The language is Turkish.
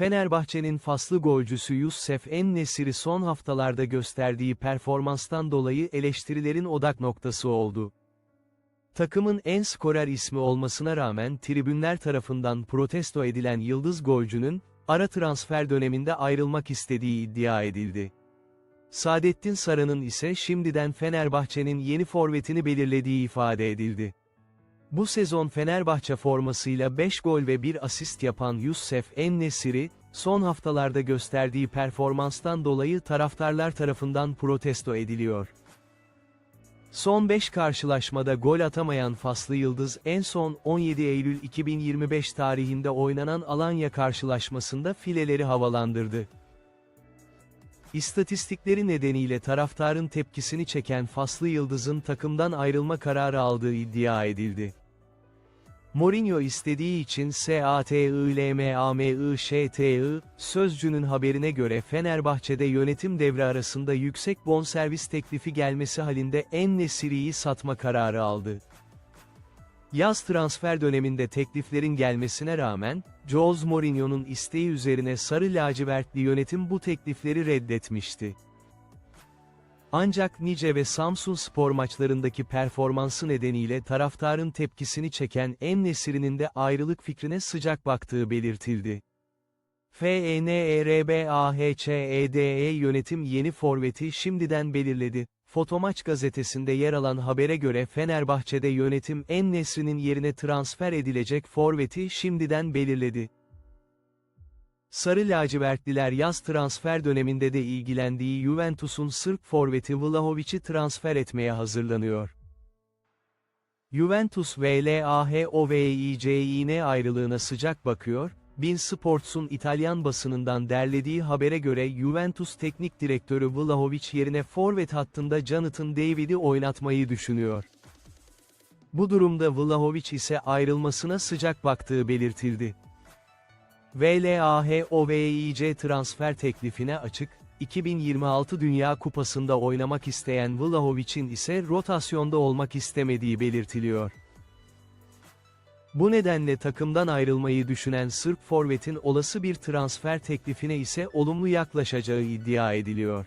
Fenerbahçe'nin faslı golcüsü Youssef En-Nesyri son haftalarda gösterdiği performanstan dolayı eleştirilerin odak noktası oldu. Takımın en skorer ismi olmasına rağmen tribünler tarafından protesto edilen yıldız golcünün, ara transfer döneminde ayrılmak istediği iddia edildi. Saadettin Saran'ın ise şimdiden Fenerbahçe'nin yeni forvetini belirlediği ifade edildi. Bu sezon Fenerbahçe formasıyla 5 gol ve 1 asist yapan Youssef En-Nesyri, son haftalarda gösterdiği performanstan dolayı taraftarlar tarafından protesto ediliyor. Son 5 karşılaşmada gol atamayan Faslı Yıldız en son 17 Eylül 2025 tarihinde oynanan Alanya karşılaşmasında fileleri havalandırdı. İstatistikleri nedeniyle taraftarın tepkisini çeken Faslı Yıldız'ın takımdan ayrılma kararı aldığı iddia edildi. Mourinho istediği için SATILMAMIŞTI, sözcünün haberine göre Fenerbahçe'de yönetim devre arasında yüksek bonservis teklifi gelmesi halinde En-Nesyri'yi satma kararı aldı. Yaz transfer döneminde tekliflerin gelmesine rağmen, Jose Mourinho'nun isteği üzerine sarı lacivertli yönetim bu teklifleri reddetmişti. Ancak Nice ve Samsun spor maçlarındaki performansı nedeniyle taraftarın tepkisini çeken En-Nesyri'nin de ayrılık fikrine sıcak baktığı belirtildi. E FENERBAHÇEDE E yönetim yeni forveti şimdiden belirledi. Fotomaç gazetesinde yer alan habere göre Fenerbahçe'de yönetim En-Nesyri'nin yerine transfer edilecek forveti şimdiden belirledi. Sarı lacivertliler yaz transfer döneminde de ilgilendiği Juventus'un Sırp forveti Vlahovic'i transfer etmeye hazırlanıyor. Juventus VLAHOVICIN ayrılığına sıcak bakıyor, Bin Sports'un İtalyan basınından derlediği habere göre Juventus teknik direktörü Vlahovic yerine forvet hattında Jonathan David'i oynatmayı düşünüyor. Bu durumda Vlahovic ise ayrılmasına sıcak baktığı belirtildi. VLAHOVIC transfer teklifine açık, 2026 Dünya Kupası'nda oynamak isteyen Vlahovic'in ise rotasyonda olmak istemediği belirtiliyor. Bu nedenle takımdan ayrılmayı düşünen Sırp forvetin olası bir transfer teklifine ise olumlu yaklaşacağı iddia ediliyor.